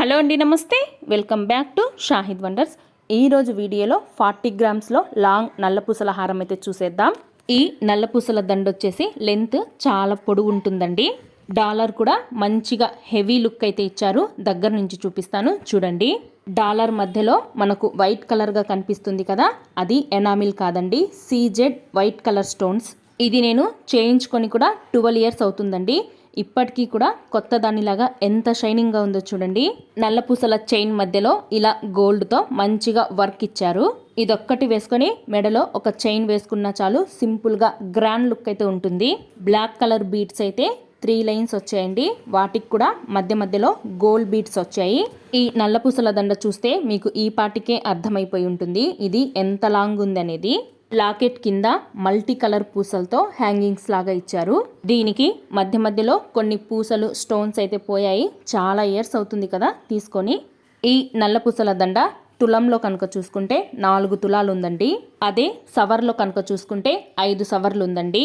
Hello అండి నమస్తే. Welcome back to Shahid wonders. ఈరోజు వీడియోలో ఫార్టీ గ్రామ్స్లో లాంగ్ నల్లపూసల హారం అయితే చూసేద్దాం. ఈ నల్లపూసల దండ వచ్చేసి లెంత్ చాలా పొడుగు ఉంటుందండి. డాలర్ కూడా మంచిగా హెవీ లుక్ అయితే ఇచ్చారు. దగ్గర నుంచి చూపిస్తాను చూడండి. డాలర్ మధ్యలో మనకు వైట్ కలర్గా కనిపిస్తుంది కదా అది ఎనామిల్ కాదండి సీజెడ్ వైట్ కలర్ స్టోన్స్. ఇది నేను చేయించుకొని కూడా ట్వెల్వ్ ఇయర్స్ అవుతుందండి. ఇప్పటికీ కూడా కొత్త దానిలాగా ఎంత షైనింగ్గా ఉందో చూడండి. నల్లపూసల చైన్ మధ్యలో ఇలా గోల్డ్తో మంచిగా వర్క్ ఇచ్చారు. ఇదొక్కటి వేసుకొని మెడలో ఒక చైన్ వేసుకున్నా చాలు సింపుల్గా గ్రాండ్ లుక్ అయితే ఉంటుంది. బ్లాక్ కలర్ బీట్స్ అయితే త్రీ లైన్స్ వచ్చాయండి. వాటికి కూడా మధ్య మధ్యలో గోల్డ్ బీట్స్ వచ్చాయి. ఈ నల్లపూసల దండ చూస్తే మీకు ఈ పాటికే అర్థమైపోయి ఉంటుంది. ఇది ఎంత లాంగ్ ఉంది అనేది. లాకెట్ కింద మల్టీ కలర్ పూసలతో హ్యాంగింగ్స్ లాగా ఇచ్చారు. దీనికి మధ్య మధ్యలో కొన్ని పూసలు స్టోన్స్ అయితే పోయాయి. చాలా ఇయర్స్ అవుతుంది కదా తీసుకొని. ఈ నల్ల పూసల దండ తులంలో కనుక చూసుకుంటే నాలుగు తులాలు ఉందండి అదే సవర్లో కనుక చూసుకుంటే ఐదు సవర్లు ఉందండి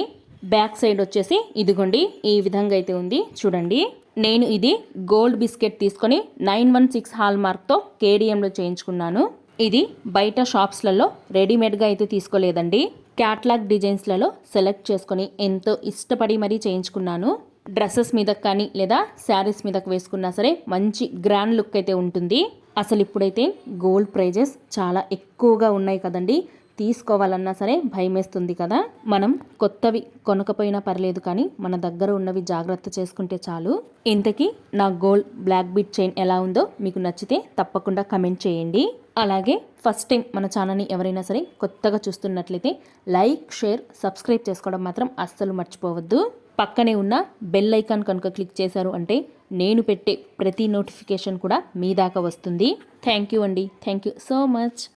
బ్యాక్ సైడ్ వచ్చేసి ఇదిగోండి ఈ విధంగా అయితే ఉంది. చూడండి. నేను ఇది గోల్డ్ బిస్కెట్ తీసుకొని నైన్ వన్ సిక్స్ హాల్ మార్క్తో కేడిఎంలో చేయించుకున్నాను. ఇది బయట షాప్స్లలో రెడీమేడ్గా అయితే తీసుకోలేదండి. క్యాట్లాగ్ డిజైన్స్లలో సెలెక్ట్ చేసుకొని ఎంతో ఇష్టపడి మరీ చేయించుకున్నాను. డ్రెస్సెస్ మీద కానీ లేదా శారీస్ మీదకి వేసుకున్నా సరే మంచి గ్రాండ్ లుక్ అయితే ఉంటుంది. అసలు ఇప్పుడైతే గోల్డ్ ప్రైజెస్ చాలా ఎక్కువగా ఉన్నాయి కదండి. తీసుకోవాలన్నా సరే భయమేస్తుంది కదా. మనం కొత్తవి కొనకపోయినా పర్లేదు కానీ మన దగ్గర ఉన్నవి జాగ్రత్త చేసుకుంటే చాలు. ఇంతకీ నా గోల్డ్ బ్లాక్ బీట్ చైన్ ఎలా ఉందో మీకు నచ్చితే తప్పకుండా కమెంట్ చేయండి. అలాగే ఫస్ట్ టైం మన ఛానల్ని ఎవరైనా సరే కొత్తగా చూస్తున్నట్లయితే లైక్ షేర్ సబ్స్క్రైబ్ చేసుకోవడం మాత్రం అస్సలు మర్చిపోవద్దు. పక్కనే ఉన్న బెల్ ఐకాన్ కనుక క్లిక్ చేశారు అంటే నేను పెట్టే ప్రతి నోటిఫికేషన్ కూడా మీ దాకా వస్తుంది. థ్యాంక్ యూ అండి. Thank you so much.